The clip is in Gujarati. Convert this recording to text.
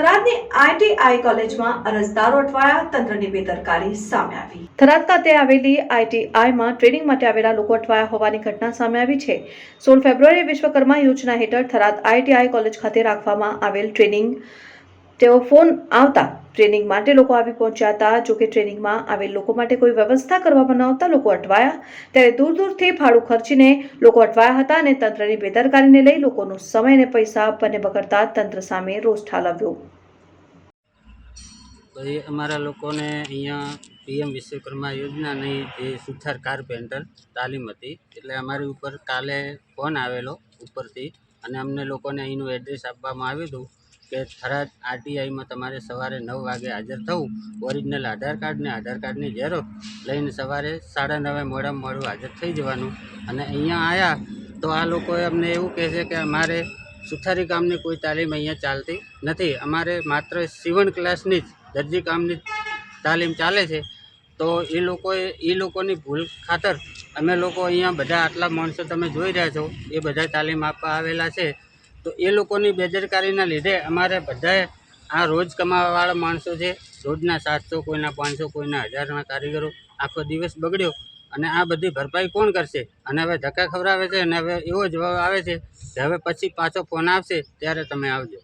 થરાદની આઈટીઆઈ કોલેજમાં અરજદારો અટવાયા, તંત્રની બેદરકારી સામે આવી. થરાદ ખાતે આવેલી આઈટીઆઈમાં ટ્રેનિંગ માટે આવેલા લોકો અટવાયા હોવાની ઘટના સામે આવી છે. સોળ ફેબ્રુઆરી વિશ્વકર્મા યોજના હેઠળ થરાદ આઈટીઆઈ કોલેજ ખાતે રાખવામાં આવેલ ટ્રેનિંગ તેઓ ફોન આવતા ટ્રેનિંગ માટે લોકો આવી પહોંચ્યા હતા જોકે ટ્રેનિંગમાં આવેલ લોકો માટે કોઈ વ્યવસ્થા કરવામાં ન આવતા લોકો અટવાયા. ત્યારે દૂર દૂરથી ભાડું ખર્ચીને લોકો અટવાયા હતા અને તંત્રની બેદરકારીને લઈ લોકોનો સમય અને પૈસા બંને બગડતા તંત્ર સામે રોષ ઠાલવ્યો. અમારા લોકોને અહીંયા પીએમ વિશ્વકર્મા યોજનાની જે સુથાર કાર્પેન્ટર તાલીમ હતી. એટલે અમારી ઉપર કાલે ફોન આવેલો ઉપરથી અને અમને લોકોને અહીંનું એડ્રેસ આપવામાં આવ્યું હતું. કે થરાદ આરટીઆઈમાં તમારે સવારે નવ વાગે હાજર થવું, ઓરિજિનલ આધાર કાર્ડ ને આધાર કાર્ડની ઝેરોક્ષ લઈને સવારે સાડા નવે મોડામાં મોડું હાજર થઈ જવાનું. અને અહીંયા આવ્યા તો આ લોકોએ અમને એવું કહે છે કે અમારે સુથારી કામની કોઈ તાલીમ અહીંયા ચાલતી નથી. અમારે માત્ર સીવણ ક્લાસની જ દરજી કામની તાલીમ ચાલે છે. તો એ લોકોએ, એ લોકોની ભૂલ ખાતર અમે લોકો અહીંયા બધા આટલા માણસો તમે જોઈ રહ્યા છો, એ બધા તાલીમ આપવા આવેલા છે. તો એ લોકોની બેદરકારીના લીધે અમારે બધાએ આ રોજ કમાવાવાળા માણસો છે, રોજના સાતસો કોઈના પાંચસો કોઈના હજારના કારીગરો આખો દિવસ બગડ્યો અને આ બધી ભરપાઈ કોણ કરશે? અને હવે ધક્કા ખવડાવે છે અને હવે એવો જવાબ આવે છે કે હવે પછી પાછો ફોન આવશે ત્યારે તમે આવજો.